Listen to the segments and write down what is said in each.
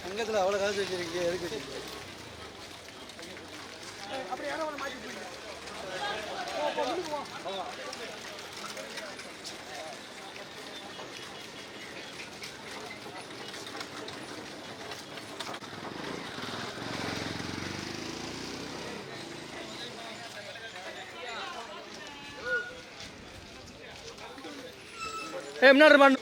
சங்கத்தில் அவ்வளோ காசு வச்சிருக்கீங்க எதுக்கு வச்சிருக்கீங்க ஏ முன்னாடி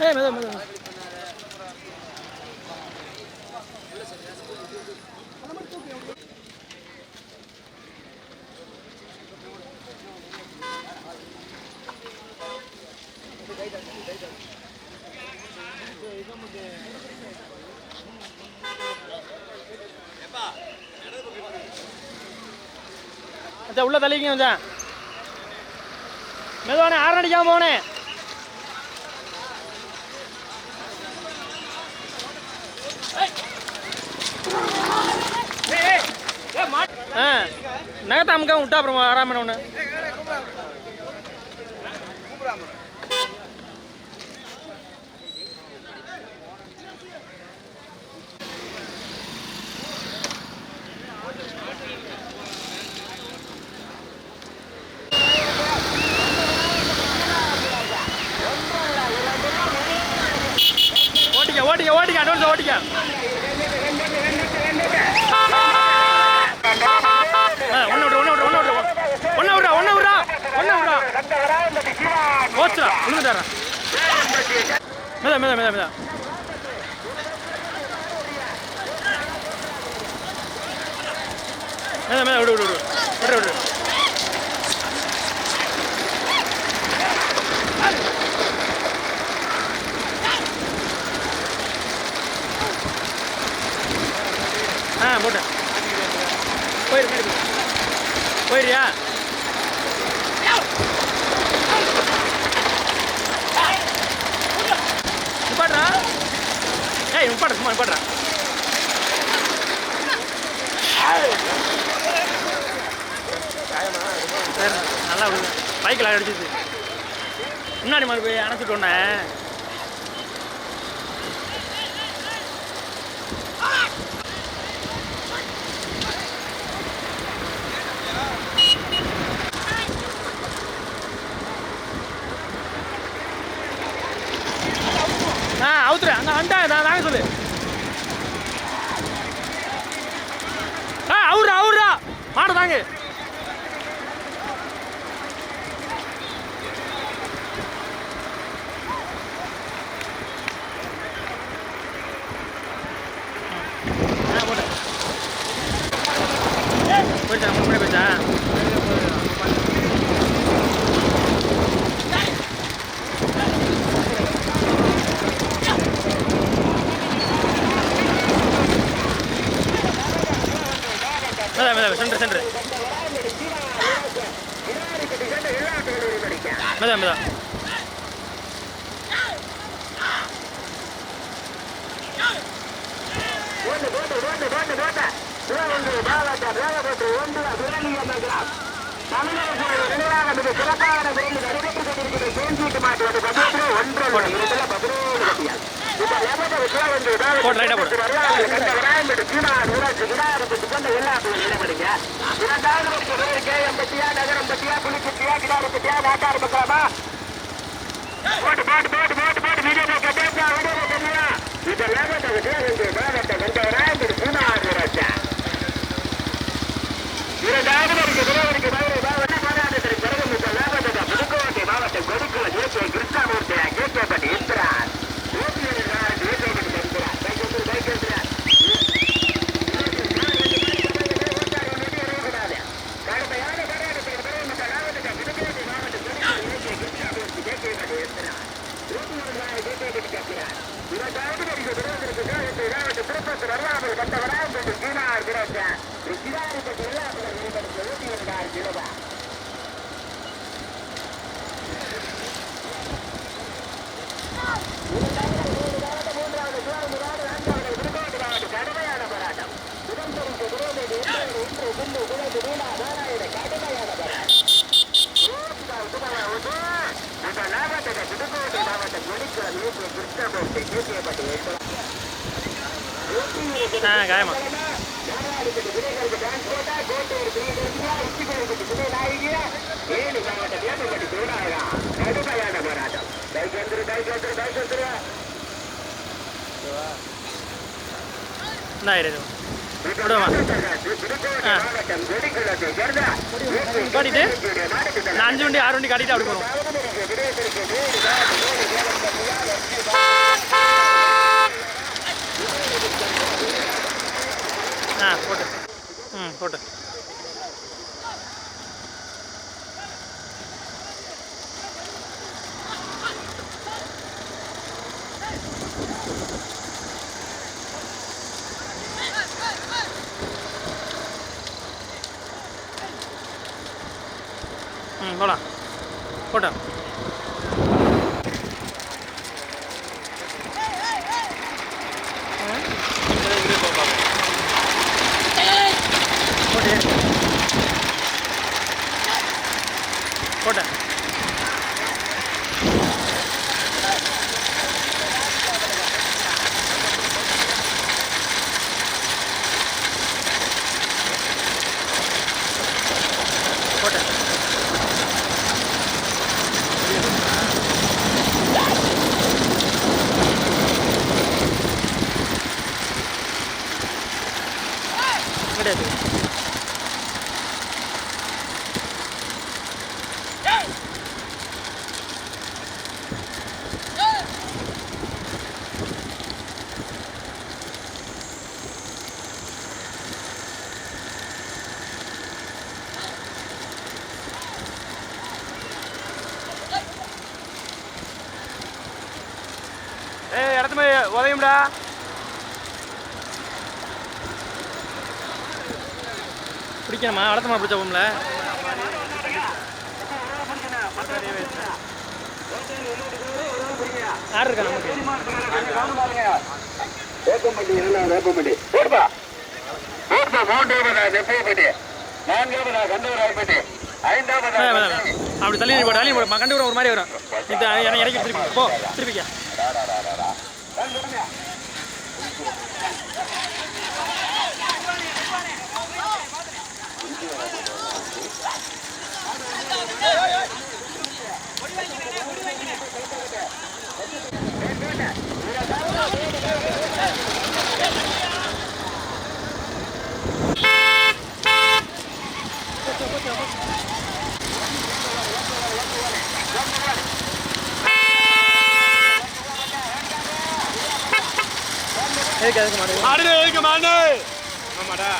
ஏ மெதா மெதா அச்சா உள்ள தள்ளிக்கிங்க வந்தேன் மெதுவானே ஆறு அடிக்காம ஆ. நகத்தை விட்டா அப்புறம் ஆறாம ஒன்று விழுந்துட்டாரா மேதா மேதா மேதா மேதா மேதா மேதா விடு விடு விடு. விடு விடு. ஆ போட்டேன். போயிரு போயிரு. போயிரியா? ஏய் போடுறேன் சரி நல்லா விடுங்க பைக்கில் அடிச்சிது முன்னாடி மாதிரி போய் அணைச்சிட்டு ஒன்னேன் ஆ அவுத்துரு. அங்கே வந்துட்டாங்க நான் வாங்க சொல்லு. மாடு தாங்க ஆ போயிட்டா முன்னாடி போயிட்டா மேதா மேதா சென்டர் சென்டர் மேதா மேதா போட்டு ரைட்டா போடு போட்டு போட்டு போட்டு போட்டு ஆ காயமா என்ன ஆயிடுது விடுமா ஆ காட்டிட்டு நான் அஞ்சு வண்டி ஆறு வண்டி காட்டிட்டு அப்படி போகிறோம் ஆ போட்டு ம் போட்டு ம் போலாம் போட்டேன் போட்டு போட்டேன் போட்டேன் கிடையாது ஏய் இடத்து போய் உதயும்டா பிடிக்கணுமா? வளர்த்தமா பிடிச்ச போம்ல யார் இருக்கா. அப்படி தள்ளி போட தள்ளி போட கண்டு ஒரு மாதிரி வரும். இது எனக்கு இறக்கி திருப்பி போ திருப்பிக்க. Come on. எதுக்கு எதுக்கு மாடு. மாடு வைக்க மாடு ஆமாடா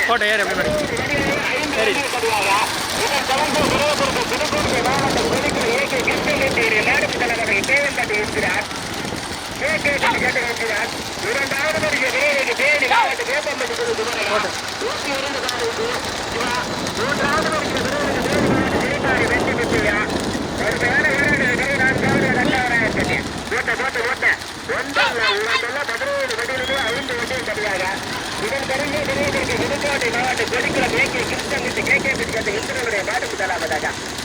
கோட்டை ஏறு எப்படி சரி இதன் பிறகு விரைவிற்கு புதுக்கோட்டை மாவட்ட கொடிக்குளம் ஏகே கிருஷ்ணங்குட்டி கேகே பிடிக்காத இந்திரனுடைய பாட்டு முதலாவதாக இந்த வேண்டுகோளை வேண்டுகோளை வேண்டுகோளை இரண்டாவது சில திருவந்திரிக்கா தேனி மாவட்ட மூன்றாவது பூந்தக்கரை பிடி சென்ற கண்ணன்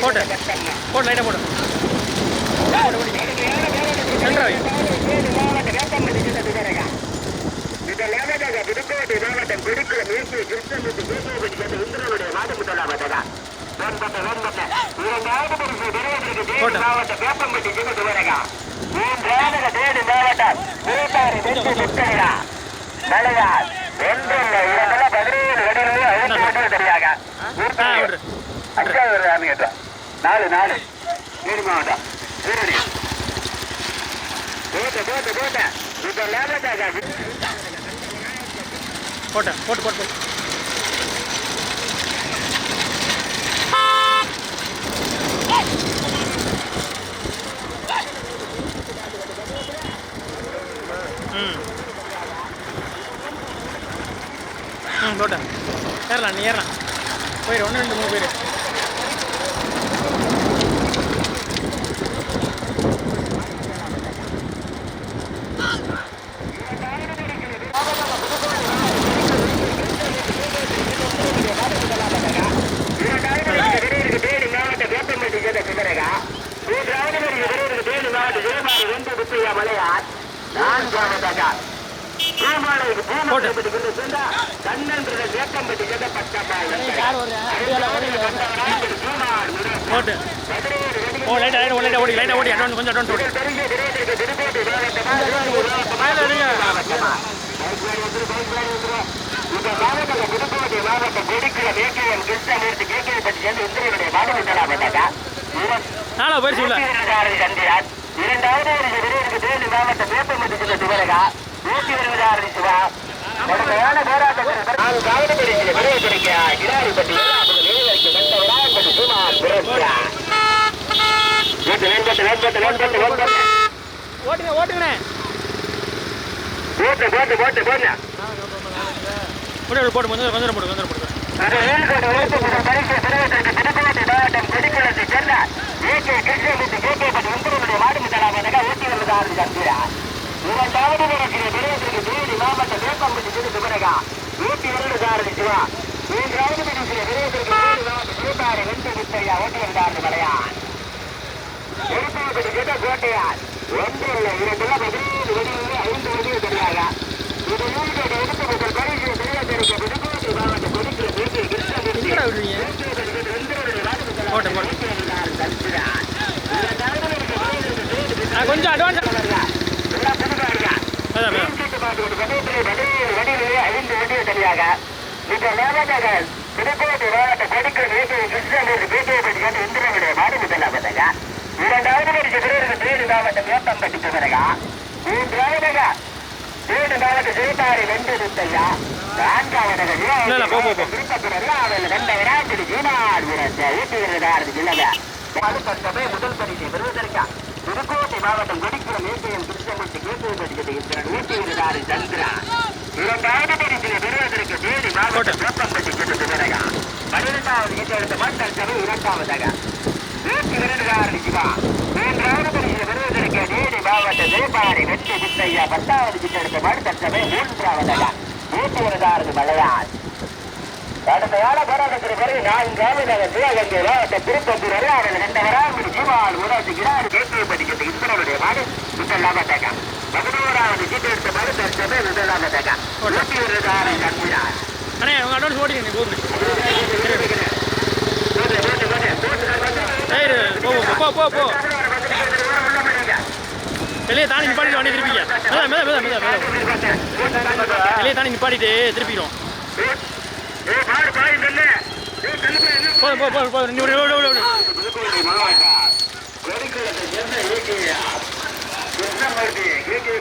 போட்டு. போட்டு லைட்டாக போட்டு. போட்டு போட்டு சென்ட்ரா வை. தேனி மாவட்ட வேப்பம்பட்டி சென்ற விவரங்க முதலாவதாக புதுக்கோட்டை மாவட்டம் கொடிக்குளம் இயக்கிய கிருஷ்ணமூர்த்தி கேசவபதி கேட்ட இந்திரனுடைய மாடு முதலாவதாக வெண்பட்ட வெண்பட்ட இரண்டாவது பரிசு பெறுவதற்கு வேப்பம்பட்டி சிவத்து வரகா தேனி மாவட்டம் திருப்பாரி வெற்றி முத்தரையா மலையார் ஒன்றுள்ள இரண்டுல பதினேழு வடிவிலே ஐந்து வடிவில் தெரியாக ஆ விட்ரு கேட்டா நாலு நாலு தேனி மாவட்டம் சீரடி போட்ட போட்ட போட்ட இப்ப போட்டேன் போட்டு போட்டு போட்டு. ம். ம் போட்டேன் ஏறலாம் நீ ஏறலாம். போயிடு ஒன்று ரெண்டு மூணு பேர். இரண்டாவது மலையார் நான்காவதாக பூமாலைக்கு பூமாலைப்பட்டி சென்றா கண்ணன் பிரதர் வேப்பம்பட்டி நாளா போயிடுச்சு இரண்டாவது ஒரு விரைவிற்கு தேனி மாவட்டம் வேப்பம்பட்டி சின்ன சிவரகா நூற்றி இருபதாறு சிவா கடுமையான போராட்டத்தில் நான்காவது பரிசில் விரைவு கிடைக்க கிடாரிப்பட்டி அவங்க நினைவருக்கு வந்தவரா என்பது சுமார் புரட்சியா வேண்பட்டு வேண்பட்டு வேண்பட்டு வேண்பட்டு ஓட்டுங்க ஓட்டுங்கண்ணே போட்டு போட்டு போட்டு போட்டு போட்டு போட்டு கொஞ்சம் கொஞ்சம் போட்டு கொஞ்சம் போட்டு மாவட்டம் கொடிக்குளத்தை சேர்ந்த ஏகே கிருஷ்ணமூர்த்தி கேகேபதி உங்களுடைய மாடு முதலாவதாக ஊட்டி வருவதாக சந்திரா இரண்டாவது இருக்கிற விரைவிற்கு தேனி மாவட்டம் வேப்பம்பட்டி சிறு சுமரகா ஊட்டி வருவதாக சிவா மூன்றாவது தேனி மாவட்டம் சூட்டாறு வெண்டு முத்தையா வருவதாக மலையான் எழுப்பாப்பட்டி கேட்ட கோட்டையார் ஒன்று இல்லை. இரண்டுல பதினேழு வடிவில் ஐந்து வடிவில் தெரியாதா? இது நூல்கோட்டை எடுத்து முதல் பரிசு புதுக்கோட்டை போட்டு போட்டு நான் கொஞ்சம் அட்வான்ஸ் அதான் அதான் இரண்டாவது பரிசு பிறகு தேனி மாவட்டம் வேப்பம்பட்டி குமரகா மூன்றாவதாக தேனி மாவட்ட சிறுபாரி வென்று முத்தையா நான்காவதாக இல்ல, இல்ல, போ, போ, போ. திருப்பத்தூர் அவர்கள் வெண்டவராஜி ஜீனார் வீரத்தை ஊட்டுகிறதாரது ஜில்லக அடுத்தவே முதல் பரிசை பெறுவதற்கா? புதுக்கோட்டை மாவட்டம் கொடிக்குளம் ஏசியம் கிருஷ்ணமூர்த்தி கேட்டுவதற்கு ஊட்டுகிறதாரு சந்திரா இரண்டாவது பரிசினை பெறுவதற்கு தேனி மாவட்டம் வேப்பம்பட்டி குமரகா பன்னிரெண்டாவது ஈட்டெடுத்த மக்கள் சபை இரண்டாவதாக நூற்றி இரண்டாறு சிவா மூன்றாவது பரிசு பெறுவதற்கு தேனி மாவட்ட திருப்பாறை வெற்றி முத்தையா பத்தாவது ஈட்டெடுத்த மக்கள் சபை மூன்றாவதாக நூற்றி இரண்டாறு மலையாள் கடுமையான போராட்டத்திற்கு பிறகு நான்காவதாக சிவகங்கை மாவட்ட திருப்பத்தூர் ஜீவால் உருவாக்குகிறார் கேட்கை பதிக்கிறது இந்திரனுடைய மாடு முதலாமதாக பதினோராவது சீட்டு எடுத்த மாடு தற்சபை முதலாமதாக நூற்றி இரண்டாறு கண்கிறார் அண்ணே உங்கள் அட்வான்ஸ் ஓடிங்க நீ போகுது போ போ, போ வெளியே தாண்டி நிப்பாட்டிட்டு வண்டி திருப்பிங்க மேல மேல மேல மேல மேல வெளியே தாண்டி நிப்பாட்டிட்டு திருப்பிடும் போதும் போ போ போ விடு விடு விடு விடு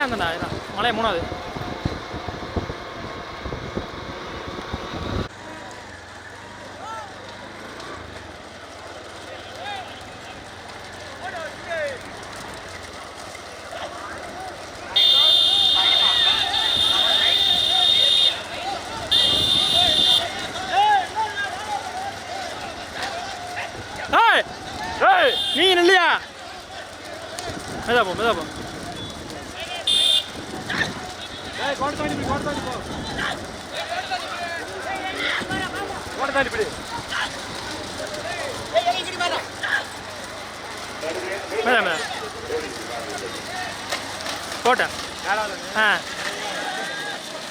அந்தண்ணா இதான் மலை மூணாவது ஏய் நீ இல்லையா மெதா போ மெதா போ ஏய் கோட்டை தாண்டி போய் கோட்டை தாண்டி போ கோட்டை தாண்டி போய் மேதா மேதா கோட்டை ஆ.